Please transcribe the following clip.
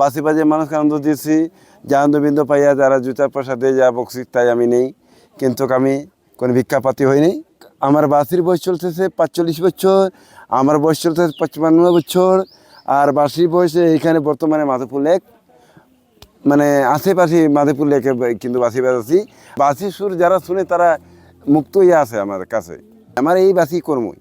বাসি বাজে মানুষকে আনন্দ দিয়েছি। যে আনন্দবিন্দু পাইয়া যারা জুতার পয়সা দিয়ে যা বকছি তাই আমি নেই। কিন্তু আমি কোনো ভিক্ষাপাতি হইনি আমার বাসির বয়স চলতেছে পাঁচচল্লিশ বছর, আমার বয়স চলতেছে পঁচপান্ন বছর, আর বাসির বয়সে এখানে বর্তমানে মাধবপুর লেক মানে আশেপাশে মাধবপুর লেকে কিন্তু বাসি বাজাচ্ছি। বাসি সুর যারা শুনে তারা মুক্ত হয়ে আছে আমার কাছে। আমার এই বাসি কর্মই।